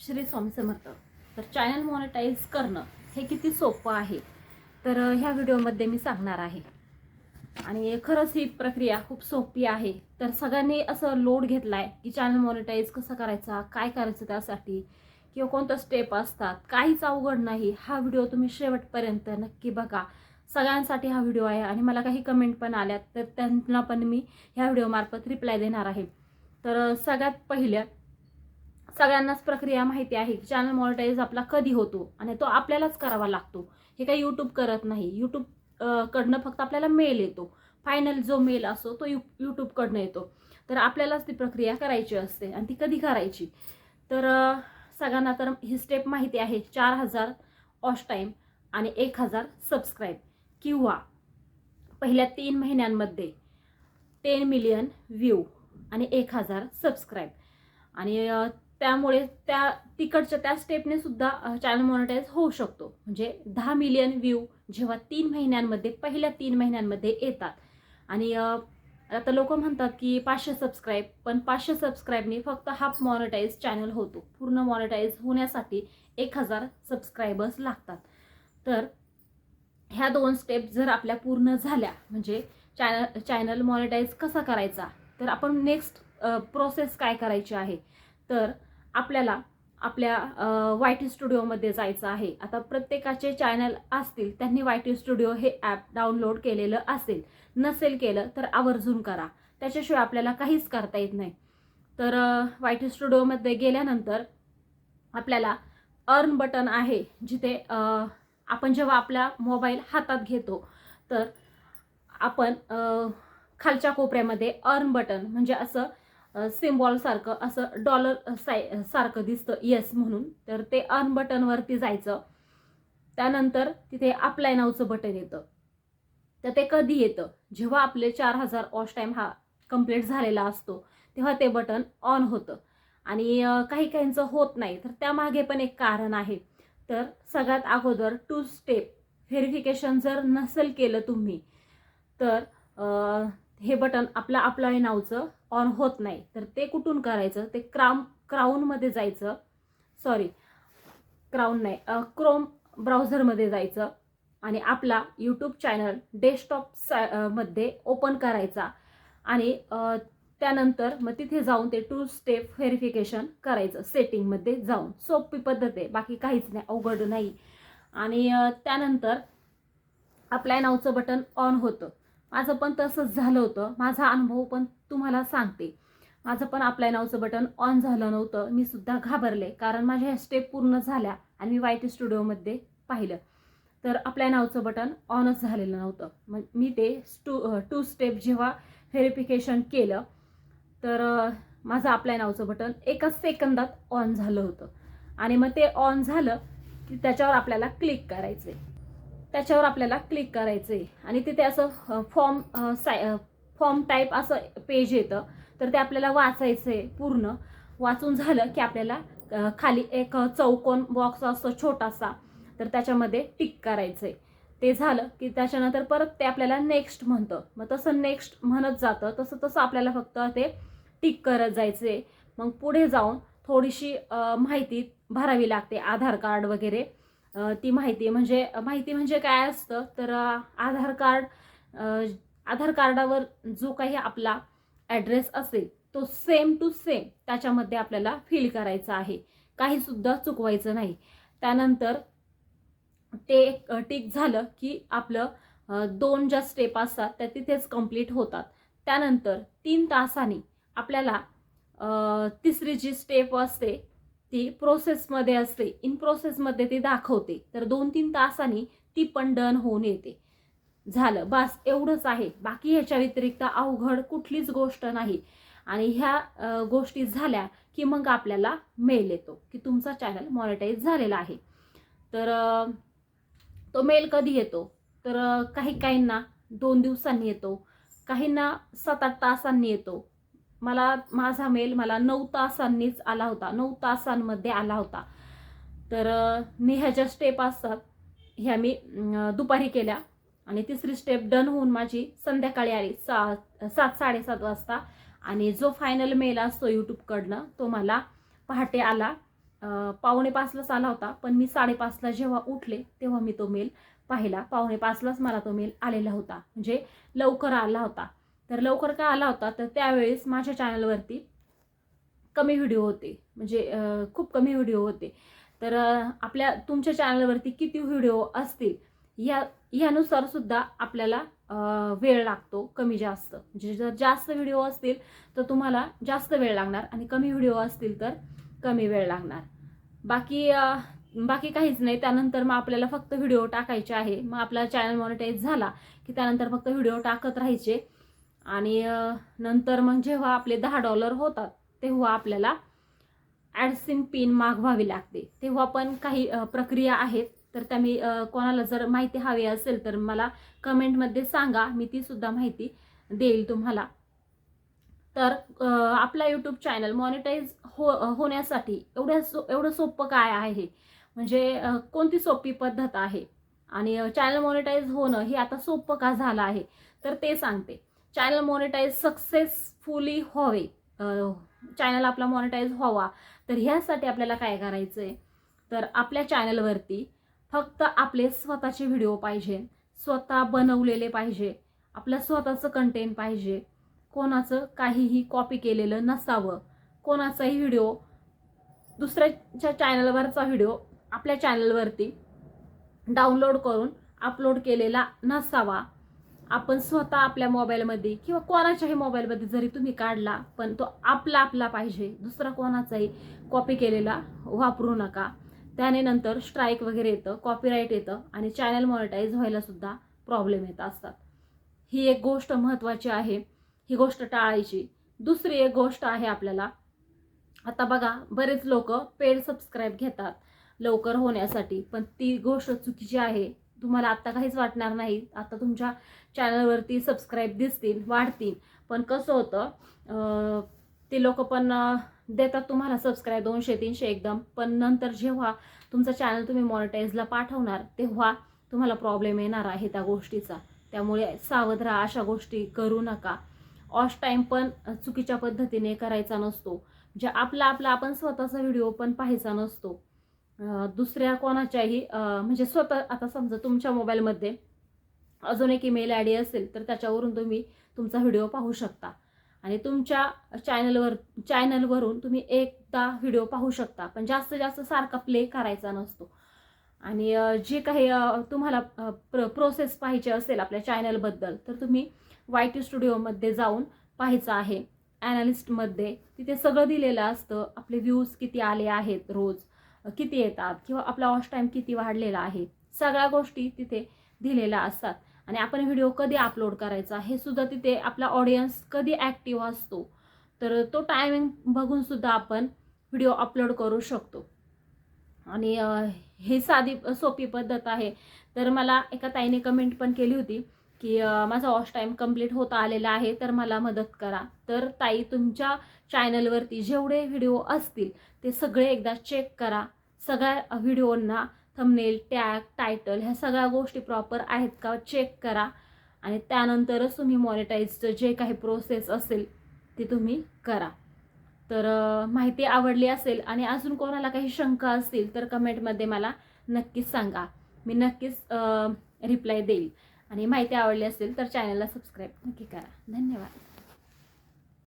श्री स्वामी समर्थ. तर channel monetize करणं हे किती सोपं आहे? तर ह्या व्हिडिओमध्ये मी सांगणार आहे. आणि खरंच ही प्रक्रिया खूप सोपी आहे. तर सगळ्यांनी असं लोड घेतलाय की चॅनल मॉनिटाईज कसं करायचा काय करायचं त्यासाठी किंवा कोणतं स्टेप असतात काहीच अवघड नाही. हा व्हिडिओ तुम्ही शेवटपर्यंत नक्की बघा. सगळ्यांसाठी हा व्हिडिओ आहे आणि मला काही कमेंट पण आल्यात तर त्यांना पण मी ह्या व्हिडिओमार्फत रिप्लाय देणार आहे. तर सगळ्यात पहिल्या सगळ्यांनाच प्रक्रिया माहिती आहे की चॅनल मॉनिटाईज आपला कधी होतो आणि तो आपल्यालाच करावा लागतो. हे काही यूट्यूब करत नाही. यूट्यूब कडनं फक्त आपल्याला मेल येतो. फायनल जो मेल असतो तो यू यूट्यूबकडनं येतो. तर आपल्यालाच ती प्रक्रिया करायची असते आणि ती कधी करायची? तर सगळ्यांना तर ही स्टेप माहिती आहे. चार हजार ऑश टाईम आणि एक हजार सबस्क्राईब किंवा पहिल्या तीन महिन्यांमध्ये टेन मिलियन व्ह्यू आणि एक हजार सबस्क्राईब आणि त्यामुळे त्या तिकडच्या त्या स्टेपने सुद्धा चॅनल मॉनिटाईज होऊ शकतो. म्हणजे दहा मिलियन व्ह्यू जेव्हा तीन महिन्यांमध्ये पहिल्या तीन महिन्यांमध्ये येतात. आणि आता लोक म्हणतात की पाचशे सबस्क्राईब पण पाचशे सबस्क्राईबने फक्त हाफ मॉनिटाईज चॅनल होतो. पूर्ण मॉनिटाईज होण्यासाठी एक हजार सबस्क्रायबर्स लागतात. तर ह्या दोन स्टेप जर आपल्या पूर्ण झाल्या म्हणजे चॅनल चॅनल मॉनिटाईज कसा करायचा? तर आपण नेक्स्ट प्रोसेस काय करायची आहे? तर आपल्याला आपल्या वाय टी स्टुडिओमध्ये जायचं आहे. आता प्रत्येकाचे चॅनल असतील त्यांनी वाय टी स्टुडिओ हे ॲप डाउनलोड केलेलं असेल नसेल केलं तर आवर्जून करा. त्याच्याशिवाय आपल्याला काहीच करता येत नाही. तर वाय टी स्टुडिओमध्ये गेल्यानंतर आपल्याला अर्न बटन आहे जिथे आपण जेव्हा आपला मोबाईल हातात घेतो तर आपण खालच्या कोपऱ्यामध्ये अर्न बटन म्हणजे असं सिम्बॉल सारखं असं डॉलर साय सारखं दिसतं येस म्हणून. तर ते अन बटनवरती जायचं. त्यानंतर तिथे अप्लाय नावचं बटन येतं. तर ते कधी येतं? जेव्हा आपले चार हजार ऑश टाईम हा कंप्लीट झालेला असतो तेव्हा ते बटन ऑन होतं. आणि काही काहींचं होत नाही. तर त्यामागे पण एक कारण आहे. तर सगळ्यात अगोदर टू स्टेप व्हेरिफिकेशन जर नसेल केलं तुम्ही तर हे बटन आपलं अप्लाय नावचं ऑन होत नाही. तर ते कुठून करायचं? ते क्राम क्राऊनमध्ये जायचं. सॉरी क्राऊन नाही. क्रोम ब्राउझरमध्ये जायचं. आणि आपला यूट्यूब चॅनल डेस्कटॉप सा मध्ये ओपन करायचा. आणि त्यानंतर मग तिथे जाऊन ते टू स्टेप व्हेरिफिकेशन करायचं. सेटिंगमध्ये जाऊन. सोपी पद्धत आहे. बाकी काहीच नाही. अवघड नाही. आणि त्यानंतर अप्लाय नावचं बटन ऑन होतं. माझं पण तसंच झालं होतं. माझा अनुभव पण तुम्हाला सांगते. माझं पण अप्लाय नावचं बटन ऑन झालं नव्हतं. मी सुद्धा घाबरले. कारण माझ्या ह्या स्टेप पूर्ण झाल्या आणि मी वाय टी स्टुडिओमध्ये पाहिलं. तर अप्लाय नावचं बटन ऑनच झालेलं नव्हतं. मग मी ते स्टू टू स्टेप जेव्हा व्हेरिफिकेशन केलं तर माझं अप्लाय नावचं बटन एकाच सेकंदात ऑन झालं होतं. आणि मग ते ऑन झालं की त्याच्यावर आपल्याला क्लिक करायचं त्याच्यावर आपल्याला क्लिक करायचं आहे आणि तिथे असं फॉर्म साय फॉर्म टाईप असं पेज येतं. तर ते आपल्याला वाचायचं आहे पूर्ण. वाचून झालं की आपल्याला खाली एक चौकोन बॉक्स असतो छोटासा. तर त्याच्यामध्ये टिक करायचं आहे ते झालं की त्याच्यानंतर परत ते आपल्याला नेक्स्ट म्हणतं. मग तसं नेक्स्ट म्हणत जातं. तसं तसं आपल्याला फक्त ते टिक करत जायचे मग पुढे जाऊन थोडीशी माहिती भरावी लागते. आधार कार्ड वगैरे. ती माहिती म्हणजे माहिती म्हणजे काय असतं? तर आधार कार्ड आधार कार्डावर जो काही आपला ॲड्रेस असेल तो सेम टू सेम त्याच्यामध्ये आपल्याला फिल करायचा आहे. काही सुद्धा चुकवायचं नाही. त्यानंतर ते एक टिक झालं की आपलं दोन ज्या स्टेप असतात त्या तिथेच कंप्लीट होतात. त्यानंतर तीन तासांनी आपल्याला तिसरी जी स्टेप असते ती प्रोसेसमध्ये असते. इन प्रोसेसमध्ये ती दाखवते. तर दोन तीन तासांनी ती पण डन होऊन येते. झालं. बस एवढंच आहे. बाकी ह्याच्या व्यतिरिक्त अवघड कुठलीच गोष्ट नाही. आणि ह्या गोष्टी झाल्या की मग आपल्याला मेल येतो की तुमचा चॅनल मॉनिटाईज झालेला आहे. तर तो मेल कधी येतो? तर काही काहींना दोन दिवसांनी येतो. काहींना सात आठ तासांनी येतो. मला माझा मेल मला नऊ तासांनीच आला होता. नऊ तासांमध्ये आला होता. तर मी ह्या ज्या स्टेप असतात ह्या मी दुपारी केल्या. आणि तिसरी स्टेप डन होऊन माझी संध्याकाळी आली सा सात साडेसात वाजता. आणि जो फायनल मेल असतो यूट्यूबकडनं तो मला पहाटे आला. पावणे पाचलाच आला होता. पण मी साडेपाचला जेव्हा उठले तेव्हा मी तो मेल पाहिला. पावणे पाचलाच मला तो मेल आलेला होता. म्हणजे लवकर आला होता. तर लवकर का आला होता? तर त्यावेळेस माझ्या चॅनलवरती कमी व्हिडिओ होते. म्हणजे खूप कमी व्हिडिओ होते. तर आपल्या तुमच्या चॅनलवरती किती व्हिडिओ असतील? या यानुसार सुद्धा आपल्याला वेळ लागतो कमी जास्त. म्हणजे जर जास्त व्हिडिओ असतील तर तुम्हाला जास्त वेळ लागणार आणि कमी व्हिडिओ असतील तर कमी वेळ लागणार. बाकी बाकी काहीच नाही. त्यानंतर मग आपल्याला फक्त व्हिडिओ टाकायचे आहे. मग आपला चॅनल मॉनिटाईज झाला की त्यानंतर फक्त व्हिडिओ टाकत राहायचे. आणि नंतर मग जेव्हा आपले दहा डॉलर होतात तेव्हा आपल्याला ॲडसिन पिन मागवावी लागते. तेव्हा पण काही प्रक्रिया आहेत. तर त्या मी कोणाला जर माहिती हवी असेल तर मला कमेंटमध्ये सांगा. मी ती सुद्धा माहिती देईल तुम्हाला. तर आपला यूट्यूब चॅनल मॉनिटाईज हो होण्यासाठी एवढ्या सो एवढं सोपं काय आहे? म्हणजे कोणती सोपी पद्धत आहे? आणि चॅनल मॉनिटाईज होणं हे आता सोपं का झालं आहे? तर ते सांगते. चॅनल मॉनिटाईज सक्सेसफुली व्हावे. चॅनल आपला मॉनिटाईज व्हावा. तर ह्यासाठी आपल्याला काय करायचं आहे तर आपल्या चॅनलवरती फक्त आपले स्वतःचे व्हिडिओ पाहिजे. स्वतः बनवलेले पाहिजे. आपलं स्वतःचं कंटेंट पाहिजे. कोणाचं काहीही कॉपी केलेलं नसावं. कोणाचाही व्हिडिओ दुसऱ्याच्या चॅनलवरचा व्हिडिओ आपल्या चॅनलवरती डाउनलोड करून अपलोड केलेला नसावा. आपण स्वतः आपल्या मोबाईलमध्ये किंवा कोणाच्याही मोबाईलमध्ये जरी तुम्ही काढला पण तो आपला आपला पाहिजे दुसरा कोणाचाही कॉपी केलेला वापरू नका. त्याने नंतर स्ट्राईक वगैरे येतं कॉपीराईट येतं आणि चॅनल मॉनिटाईज व्हायला सुद्धा प्रॉब्लेम येत असतात. ही एक गोष्ट महत्त्वाची आहे ही गोष्ट टाळायची. दुसरी एक गोष्ट आहे आपल्याला आता बघा बरेच लोक पेड सबस्क्राईब घेतात लवकर होण्यासाठी पण ती गोष्ट चुकीची आहे. तुम्हाला आत्ता काहीच वाटणार नाही. आता तुमच्या चॅनलवरती सबस्क्राईब दिसतील वाढतील. पण कसं होतं ते लोक पण देतात तुम्हाला सबस्क्राईब दोनशे तीनशे एकदम. पण नंतर जेव्हा तुमचा चॅनल तुम्ही मॉनिटाईजला पाठवणार तेव्हा तुम्हाला प्रॉब्लेम येणार आहे त्या गोष्टीचा. त्यामुळे सावध राहा अशा गोष्टी करू नका. ऑश टाईम पण चुकीच्या पद्धतीने करायचा नसतो. जे आपला आपला आपण स्वतःचा व्हिडिओ पण पाहायचा नसतो. दुसऱ्या कोणाच्याही म्हणजे स्वतः आता समजा तुमच्या मोबाईलमध्ये अजून एक ईमेल आय डी असेल तर त्याच्यावरून तुम्ही तुमचा व्हिडिओ पाहू शकता. आणि तुमच्या चॅनलवर चॅनलवरून तुम्ही एकदा व्हिडिओ पाहू शकता पण जास्त जास्त सारखा प्ले करायचा नसतो. आणि जे काही तुम्हाला प्र प्रोसेस पाहिजे असेल आपल्या चॅनलबद्दल तर तुम्ही वाय टी स्टुडिओमध्ये जाऊन पाहायचं आहे. ॲनालिस्टमध्ये तिथे सगळं दिलेलं असतं आपले व्ह्यूज किती आले आहेत रोज. किती येतात किंवा आपला वॉच टाईम किती वाढलेला आहे सगळ्या गोष्टी तिथे दिलेल्या असतात. आणि आपण व्हिडिओ कधी अपलोड करायचा हे सुद्धा तिथे आपला ऑडियन्स कधी ॲक्टिव्ह असतो तर तो टायमिंग बघून सुद्धा आपण व्हिडिओ अपलोड करू शकतो. आणि हे साधी सोपी पद्धत आहे. तर मला एका ताईने कमेंट पण केली होती. की माझा वॉश टाईम कंप्लीट होता आलेला आहे तर मला मदत करा. तर ताई तुमच्या चॅनलवरती जेवढे व्हिडिओ असतील ते सगळे एकदा चेक करा. सगळ्या व्हिडिओंना थंबनेल टॅग टायटल ह्या सगळ्या गोष्टी प्रॉपर आहेत का चेक करा. आणि त्यानंतरच तुम्ही मॉनिटाईजचं जे काही प्रोसेस असेल ते तुम्ही करा. तर माहिती आवडली असेल आणि अजून कोणाला काही शंका असतील तर कमेंटमध्ये मला नक्कीच सांगा. मी नक्कीच रिप्लाय देईल. आणि माहिती आवडली असेल तर चॅनलला सबस्क्राईब नक्की करा. धन्यवाद.